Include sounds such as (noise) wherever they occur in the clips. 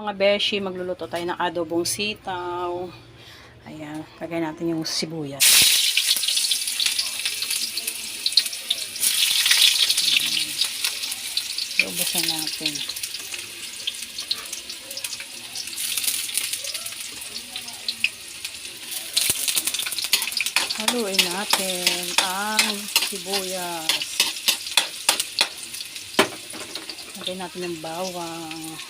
Mga beshi, magluluto tayo ng adobong sitaw. Ayan, lagay natin yung sibuyas. Iubusan natin. Haluin natin ang sibuyas. Lagay natin yung bawang.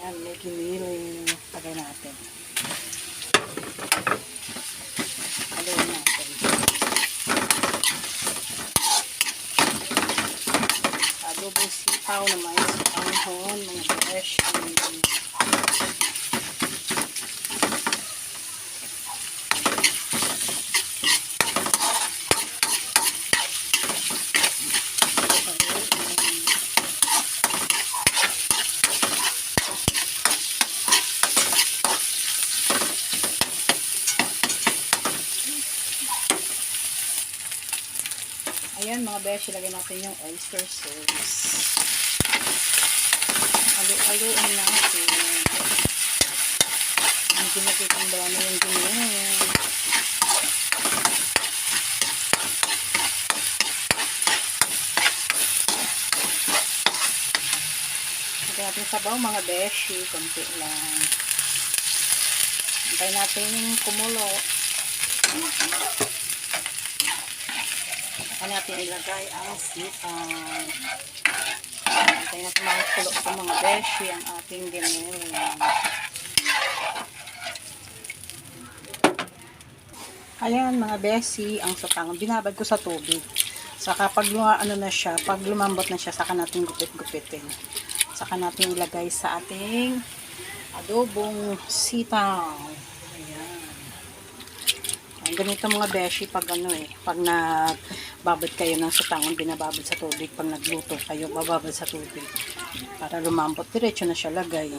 Ayan, may giniling. Lagay natin. Haluin natin. Sitaw na may panghon, mga fresh. Ayan mga besh, ilagay natin yung oyster sauce. Halo-haloin natin. Ang ginagitang ba na yung giniling. Lagyan natin sabaw mga beshi, konti lang. Antay natin yung kumulo. Saka natin ilagay ang sitaw. Antay natin mga kulo sa mga beshi ang ating giniling. Ayan mga besi, ang sotang binabad ko sa tubig. Saka pag ano na siya, pag lumambot na siya, saka natin gupit-gupitin. Saka natin ilagay sa ating adobong sitaw. Ayan. Ang ganito mga beshi pag ano eh, pag nagbabad kayo ng sutangon, binababad sa tubig. Pag nagluto kayo, bababad sa tubig. Para lumambot, diretso na siya lagay.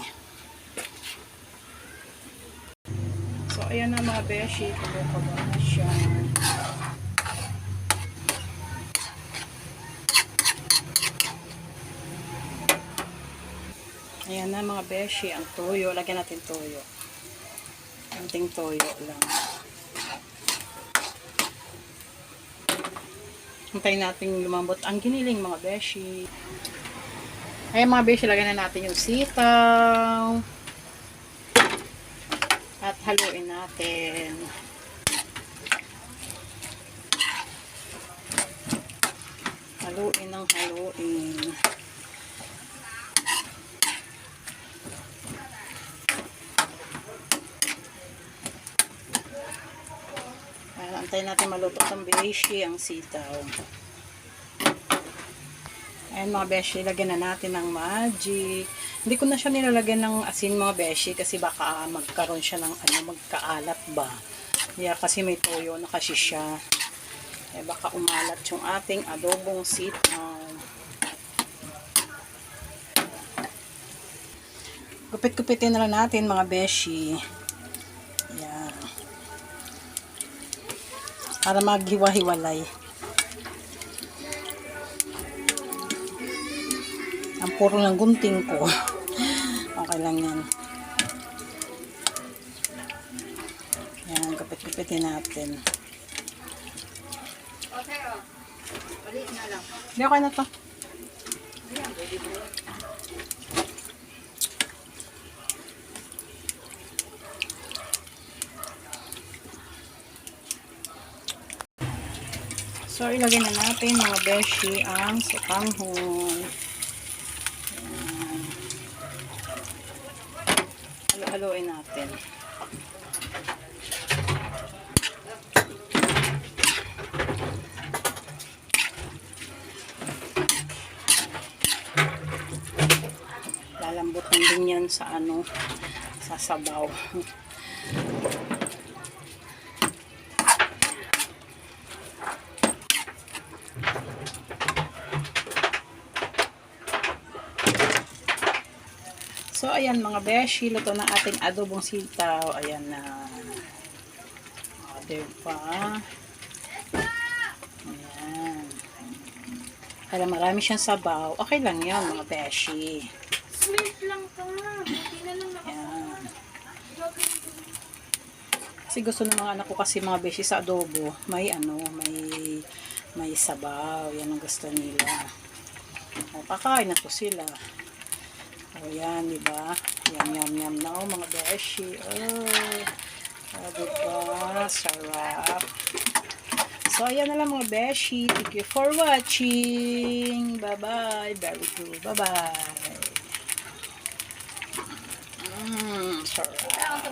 So, ayan na mga beshi, kulo-kulo na siya. Ayan na mga beshi, ang toyo. Lagyan natin toyo. Konting toyo lang. Hintayin natin lumambot ang giniling mga beshi. Ayan mga beshi, lagyan na natin yung sitaw. At haluin natin. Haluin ng haluin. Ayan, antayin natin maluto ng beshi ang sitaw. Ayan mga beshi, lagyan na natin ng magic. Hindi ko na siya nilalagyan ng asin mga beshi kasi baka magkaroon siya ng ano, magkaalat ba. Yeah, kasi may toyo na kasi siya. Eh, baka umalat yung ating adobong sitaw. Gupit-gupitin na lang natin mga beshi. Para maghiwa-hiwalay. Ang puro ng gunting ko. (laughs) okay lang yan. Yan, kapit-kapitin natin. Okay, oh. Balik na lang. Hindi, okay na to. So, ilagay na natin mga beshi ang sukanghon. Ayan. Halo-haloin natin. Lalambutan din yan sa ano, sa sabaw. So, ayan mga beshi, luto na ating adobong sitaw. Ayan na. Diba? Ayan. Kaya marami siyang sabaw. Okay lang yan, mga beshi. Sweet lang ka. Hindi na lang naka... Ayan. Kasi gusto ng mga anak ko kasi mga beshi sa adobo, may ano, may may sabaw. Yan ang gusto nila. O, kakain na to sila. O, yan, di ba? Yum, yum, yum na, oh, mga beshi. Oh, oh diba? Sarap. So, ayan na lang mga beshi. Thank you for watching. Bye-bye. Very good. Bye-bye. Mmm, sarap.